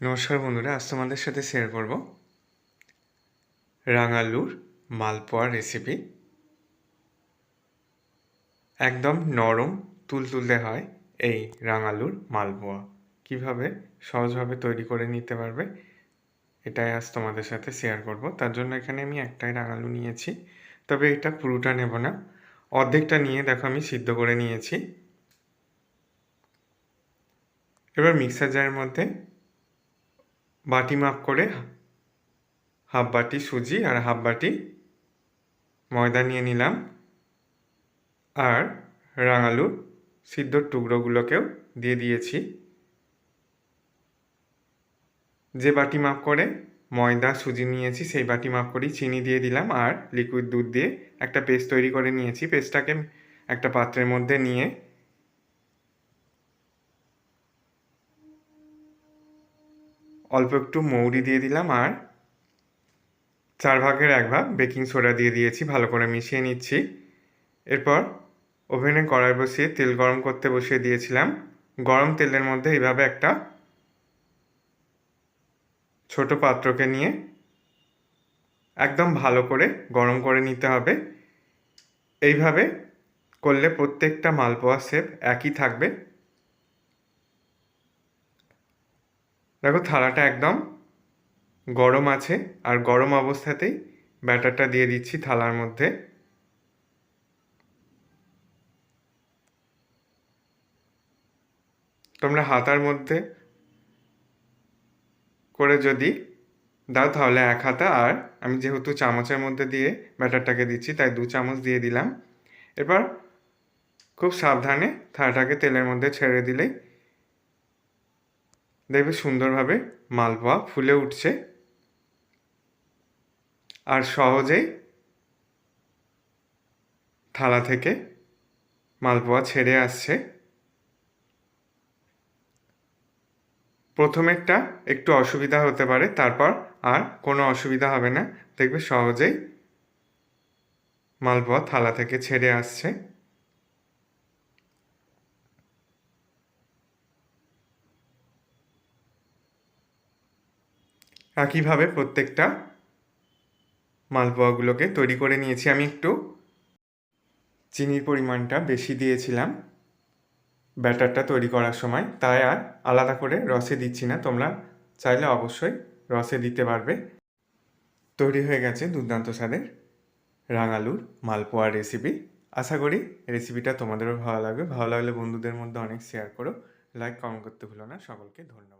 নমস্কার বন্ধুরা, আজ তোমাদের সাথে শেয়ার করব রাঙালুর মালপোয়া রেসিপি একদম নরম তুলতুলে হয় এই রাঙালুর মালপোয়া। কীভাবে সহজভাবে তৈরি করে নিতে পারবে, এটাই আজ তোমাদের সাথে শেয়ার করব। তার জন্য এখানে আমি একটাই রাঙালু নিয়েছি, তবে এটা পুরোটা নেব না। অর্ধেকটা নিয়ে দেখো আমি সিদ্ধ করে নিয়েছি। এবার মিক্সার জারের মধ্যে বাটি মাপ করে হাফ বাটি সুজি আর হাফ বাটি ময়দা নিয়ে নিলাম। আর রাঙালুর সিদ্ধর টুকরোগুলোকেও দিয়ে দিয়েছি। যে বাটি মাপ করে ময়দা, সুজি নিয়েছি, সেই বাটি মাপ করেই চিনি দিয়ে দিলাম আর লিকুইড দুধ দিয়ে একটা পেস্ট তৈরি করে নিয়েছি। পেস্টটাকে একটা পাত্রের মধ্যে নিয়ে অল্প একটু মৌরি দিয়ে দিলাম আর চার ভাগের এক ভাগ বেকিং সোডা দিয়ে দিয়েছি, ভালো করে মিশিয়ে নিচ্ছি। এরপর ওভেনে কড়াই বসিয়ে তেল গরম করতে বসিয়ে দিয়েছিলাম। গরম তেলের মধ্যে এইভাবে একটা ছোট পাত্রকে নিয়ে একদম ভালো করে গরম করে নিতে হবে। এইভাবে করলে প্রত্যেকটা মালপোয়া শেপ একই থাকবে। দেখো থালাটা একদম গরম আছে আর গরম অবস্থাতেই ব্যাটারটা দিয়ে দিচ্ছি থালার মধ্যে। তোমরা হাতার মধ্যে করে যদি দাও তাহলে এক হাতা আর আমি যেহেতু চামচের মধ্যে দিয়ে ব্যাটারটাকে দিচ্ছি, তাই দু চামচ দিয়ে দিলাম। এবার খুব সাবধানে থালাটাকে তেলের মধ্যে ছেড়ে দিলেই দেখবে সুন্দরভাবে মালপোয়া ফুলে উঠছে। আর সহজেই থালা থেকে মালপোয়া ছেড়ে আসছে। প্রথমেরটা একটু অসুবিধা হতে পারে, তারপর আর কোনো অসুবিধা হবে না। দেখবে সহজেই মালপোয়া থালা থেকে ছেড়ে আসছে। একইভাবে প্রত্যেকটা মালপোয়াগুলোকে তৈরি করে নিয়েছি। আমি একটু চিনির পরিমাণটা বেশি দিয়েছিলাম ব্যাটারটা তৈরি করার সময়। তাই আর আলাদা করে রসে দিচ্ছি না। তোমরা চাইলে অবশ্যই রসে দিতে পারবে। তৈরি হয়ে গেছে দুর্দান্ত স্বাদের রাঙালুর মালপোয়া রেসিপি। আশা করি রেসিপিটা তোমাদেরও ভালো লাগবে। ভালো লাগলে বন্ধুদের মধ্যে অনেক শেয়ার করো। লাইক, কমেন্ট করতে ভুলো না। সকলকে ধন্যবাদ।